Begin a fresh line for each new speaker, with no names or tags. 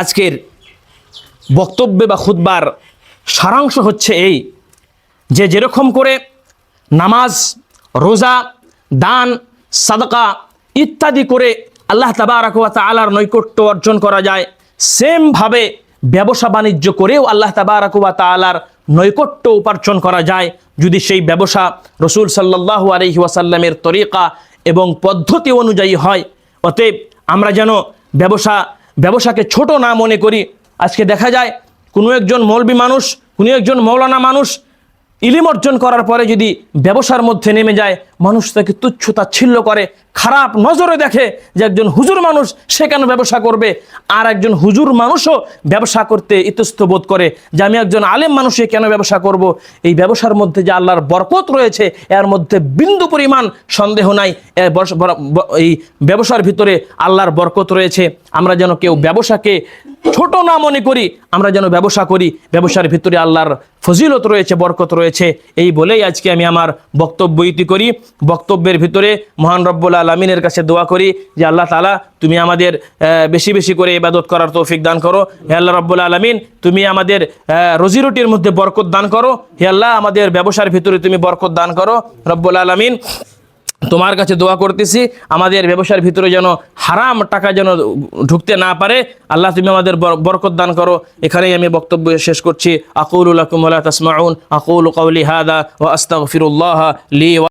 আজকের বক্তব্যে বা খুতবার সারাংশ হচ্ছে এই যে যেরকম করে নামাজ, রোজা, দান, সাদকা ইত্যাদি করে আল্লাহ তাবারাকুয়া তালার নৈকট্য অর্জন করা যায়, সেমভাবে ব্যবসা বাণিজ্য করেও আল্লাহ তাবারাকুয়া তালার নৈকট্য উপার্জন করা যায়। যদি সেই ব্যবসা রসুল সাল্লাহ আলহি ওয়াসাল্লামের তরিকা এবং পদ্ধতি অনুযায়ী হয়, অতএব আমরা যেন ব্যবসা ব্যবসাকে ছোট না মনে করি। আজকে দেখা যায়, কোনো একজন মৌলবি মানুষ, কোনো একজন মৌলানা মানুষ, ইলিম অর্জন করার পরে যদি ব্যবসার মধ্যে নেমে যায় মানুষ তাকে তুচ্ছ তাচ্ছিল্য করে, খারাপ নজরে দেখে যে একজন হুজুর মানুষ সে কেন ব্যবসা করবে? আর একজন হুজুর মানুষও ব্যবসা করতে ইতস্ত বোধ করে যে আমি একজন আলেম মানুষে কেন ব্যবসা করব? এই ব্যবসার মধ্যে যে আল্লাহর বরকত রয়েছে, এর মধ্যে বিন্দু পরিমাণ সন্দেহ নাই। এই ব্যবসার ভিতরে আল্লাহর বরকত রয়েছে। আমরা যেন কেউ ব্যবসাকে ছোট না মনে করি, আমরা যেন ব্যবসা করি। ব্যবসার ভিতরে আল্লাহর ফজিলত রয়েছে, বরকত রয়েছে। এই বলেই আজকে আমি আমার বক্তব্য ইতি করি। বক্তব্যের ভিতরে মহান রব্বুল আলমিনের কাছে দোয়া করি যে আল্লাহ তালা তুমি আমাদের বেশি বেশি করে ইবাদত করার তৌফিক দান করো। হে আল্লাহ রব্বুল আলমিন, তুমি আমাদের রুজিরুটির মধ্যে বরকত দান করো। হে আল্লাহ, আমাদের ব্যবসার ভিতরে তুমি বরকত দান করো। রব্বুল আলমিন, তোমার কাছে দোয়া করতেছি, আমাদের ব্যবসার ভিতরে যেন হারাম টাকা যেন ঢুকতে না পারে। আল্লাহ, তুমি আমাদের বরকত দান করো। এখানেই আমি বক্তব্য শেষ করছি। আকুল আকুম তাসমাউন। আকুল কৌলি হাদা ও আস্তাগফিরুল্লাহ লি